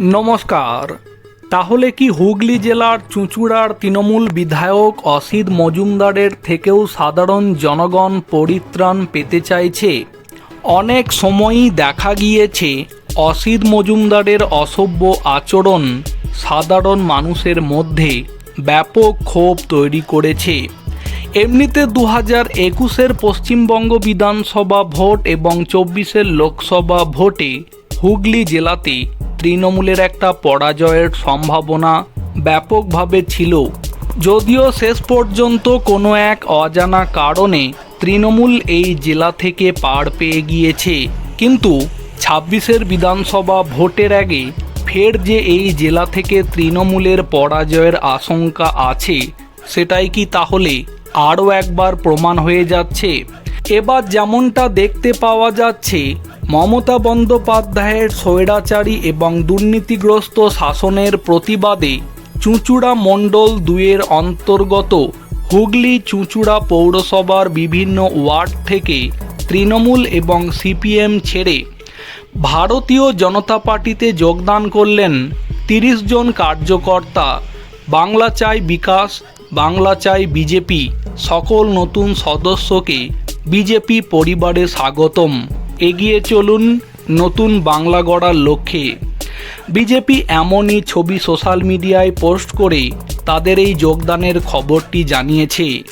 নমস্কার। তাহলে কি হুগলি জেলার চুঁচুড়ার তৃণমূল বিধায়ক অসিত মজুমদারের থেকেও সাধারণ জনগণ পরিত্রাণ পেতে চাইছে? অনেক সময়ই দেখা গিয়েছে অসিত মজুমদারের অসভ্য আচরণ সাধারণ মানুষের মধ্যে ব্যাপক ক্ষোভ তৈরি করেছে। এমনিতে দু হাজার একুশের পশ্চিমবঙ্গ বিধানসভা ভোট এবং চব্বিশের লোকসভা ভোটে হুগলি জেলাতে তৃণমূলের একটা পরাজয়ের সম্ভাবনা ব্যাপকভাবে ছিল। যদিও শেষ পর্যন্ত কোনো এক অজানা কারণে তৃণমূল এই জেলা থেকে পার পেয়ে গিয়েছে। কিন্তু ছাব্বিশের বিধানসভা ভোটের আগে ফের যে এই জেলা থেকে তৃণমূলের পরাজয়ের আশঙ্কা আছে, সেটাই কি তাহলে আরও একবার প্রমাণ হয়ে যাচ্ছে? এবার যেমনটা দেখতে পাওয়া যাচ্ছে মমতা বন্দ্যোপাধ্যায়ের স্বৈরাচারী এবং দুর্নীতিগ্রস্ত শাসনের প্রতিবাদে চুঁচুড়া মণ্ডল দুয়ের অন্তর্গত হুগলি চুঁচুড়া পৌরসভার বিভিন্ন ওয়ার্ড থেকে তৃণমূল এবং সিপিএম ছেড়ে ভারতীয় জনতা পার্টিতে যোগদান করলেন তিরিশ জন কার্যকর্তা। বাংলা চাই বিকাশ, বাংলা চাই বিজেপি। সকল নতুন সদস্যকে বিজেপি পরিবারে স্বাগতম। এগিয়ে চলুন নতুন বাংলা গড়ার লক্ষ্যে। বিজেপি এমনই ছবি সোশ্যাল মিডিয়ায় পোস্ট করে তাদের এই যোগদানের খবরটি জানিয়েছে।